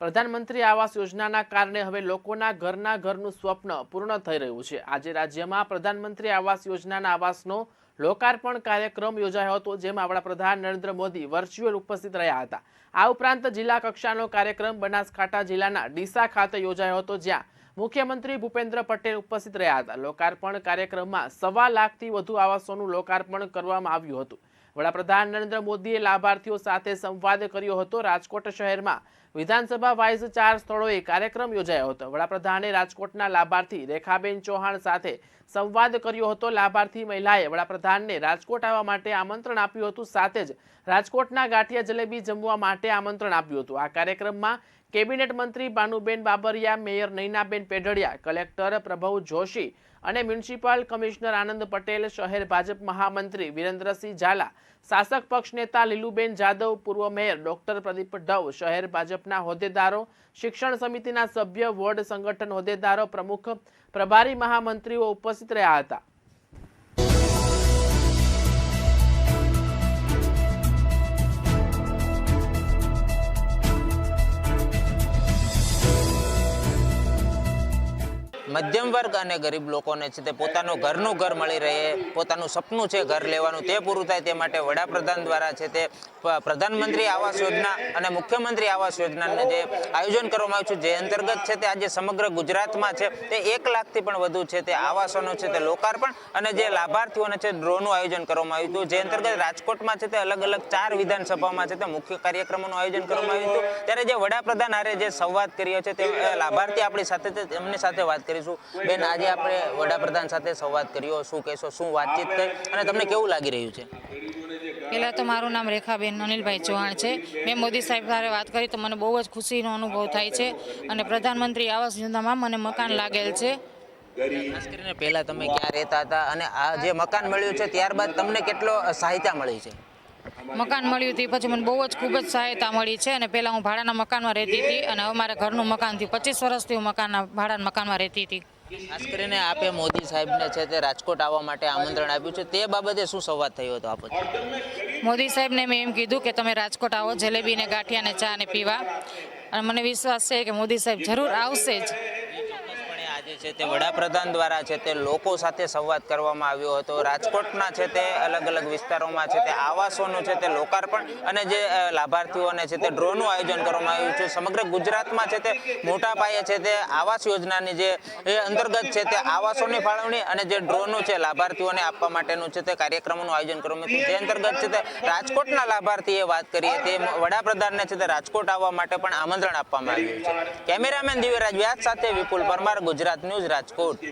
પ્રધાનમંત્રી આવાસ યોજનાના કારણે હવે લોકોના ઘરના ઘરનું સ્વપ્ન પૂર્ણ થઈ રહ્યું છે. આજે રાજ્યમાં પ્રધાનમંત્રી આવાસ યોજનાના આવાસનો લોકાર્પણ કાર્યક્રમ યોજાયો હતો, જેમાં વડાપ્રધાન નરેન્દ્ર મોદી વર્ચ્યુઅલ ઉપસ્થિત રહ્યા હતા. આ ઉપરાંત જિલ્લા કક્ષાનો કાર્યક્રમ બનાસકાંઠા જિલ્લાના ડીસા ખાતે યોજાયો હતો, જ્યાં મુખ્યમંત્રી ભૂપેન્દ્ર પટેલ ઉપસ્થિત રહ્યા હતા. લોકાર્પણ કાર્યક્રમમાં સવા લાખથી વધુ આવાસોનું લોકાર્પણ કરવામાં આવ્યું હતું. વડાપ્રધાન નરેન્દ્ર મોદીએ લાભાર્થીઓ સાથે સંવાદ કર્યો હતો. રાજકોટ શહેરમાં વિધાનસભા વાઇઝ ચાર સ્થળોએ કાર્યક્રમ યોજાયો હતો. વડાપ્રધાને રાજકોટના લાભાર્થી રેખાબેન ચૌહાણ સાથે સંવાદ કર્યો હતો. લાભાર્થી મહિલાએ વડાપ્રધાનને રાજકોટ આવવા માટે આમંત્રણ આપ્યું હતું. સાથે જ રાજકોટના ગાંઠિયા જલેબી જમવા માટે આમંત્રણ આપ્યું હતું. આ કાર્યક્રમમાં કેબિનેટ મંત્રી ભાનુબેન બાબરિયા, મેયર નૈનાબેન પેઢડિયા, કલેક્ટર પ્રભવ જોશી અને મ્યુનિસિપલ કમિશનર આનંદ પટેલ, શહેર ભાજપ મહામંત્રી વિરેન્દ્રસિંહ ઝાલા, શાસક પક્ષ નેતા લીલુબેન જાદવ, પૂર્વ મેયર ડોક્ટર પ્રદીપ ઢવ, શહેર ભાજપના હોદ્દેદારો, શિક્ષણ સમિતિના સભ્ય, વોર્ડ સંગઠન હોદ્દેદારો, પ્રમુખ, પ્રભારી મહામંત્રીઓ ઉપસ્થિત રહ્યા હતા. મધ્યમ વર્ગ અને ગરીબ લોકોને છે તે પોતાનું ઘરનું ઘર મળી રહે, પોતાનું સપનું છે ઘર લેવાનું, તે પૂરું થાય તે માટે વડાપ્રધાન દ્વારા છે તે પ્રધાનમંત્રી આવાસ યોજના અને મુખ્યમંત્રી આવાસ યોજનાને જે આયોજન કરવામાં આવ્યું છે, જે અંતર્ગત છે તે આજે સમગ્ર ગુજરાતમાં છે તે એક લાખથી પણ વધુ છે તે આવાસોનું છે તે લોકાર્પણ અને જે લાભાર્થીઓને છે ડ્રોનું આયોજન કરવામાં આવ્યું હતું, જે અંતર્ગત રાજકોટમાં છે તે અલગ અલગ ચાર વિધાનસભામાં છે તે મુખ્ય કાર્યક્રમોનું આયોજન કરવામાં આવ્યું હતું. ત્યારે જે વડાપ્રધાન આરે જે સંવાદ કર્યો છે તે લાભાર્થી આપણી સાથે તેમની સાથે વાત કરીશું. બેન આજે આપણે વડાપ્રધાન સાથે સંવાદ કર્યો. શું કહેશો શું વાતચીત થઈ? અને તમને કેવું લાગી રહ્યું છે? પહેલાં તો મારું નામ રેખાબેન અનિલભાઈ ચૌહાણ છે. મેં મોદી સાહેબ સાથે વાત કરી તો મને બહુ જ ખુશીનો અનુભવ થાય છે. અને પ્રધાનમંત્રી આવાસ યોજનામાં મને મકાન લાગેલ છે. ખાસ કરીને પહેલા તમે ક્યાં રહેતા હતા અને આ જે મકાન મળ્યું છે ત્યારબાદ તમને કેટલો સહાયતા મળી છે? મકાન મળ્યું હતું પછી મને બહુ જ ખૂબ જ સહાયતા મળી છે અને પહેલાં હું ભાડાના મકાનમાં રહેતી હતી અને હવે મારા ઘરનું મકાન થયું. પચીસ વર્ષથી હું મકાનના ભાડાના મકાનમાં રહેતી હતી. ખાસ કરીને આપે મોદી સાહેબને છે તે રાજકોટ આવવા માટે આમંત્રણ આપ્યું છે. તે બાબતે શું સંવાદ થયો હતો આપ મોદી સાહેબને મેં એમ કીધું કે તમે રાજકોટ આવો જલેબીને ગાંઠિયાને ગાંઠિયા ને ચા ને પીવા. અને મને વિશ્વાસ છે કે મોદી સાહેબ જરૂર આવશે જ. છે તે વડાપ્રધાન દ્વારા છે તે લોકો સાથે સંવાદ કરવામાં આવ્યો હતો રાજકોટના છે તે અલગ અલગ વિસ્તારોમાં છે તે આવાસોનું છે તે લોકાર્પણ અને જે લાભાર્થીઓને છે તે ડ્રોનું આયોજન કરવામાં આવ્યું છે સમગ્ર ગુજરાતમાં છે તે મોટા પાયે છે તે આવાસ યોજનાની જે અંતર્ગત છે તે આવાસોની ફાળવણી અને જે ડ્રોનું છે લાભાર્થીઓને આપવા માટેનું છે તે કાર્યક્રમોનું આયોજન કરવામાં આવ્યું જે અંતર્ગત છે તે રાજકોટના લાભાર્થીએ વાત કરીએ તે વડાપ્રધાનને છે તે રાજકોટ આવવા માટે પણ આમંત્રણ આપવામાં આવ્યું છે કેમેરામેન દિવ્યરાજ વ્યાસ સાથે વિપુલ પરમાર ગુજરાત ન્યૂઝ રાજકોટ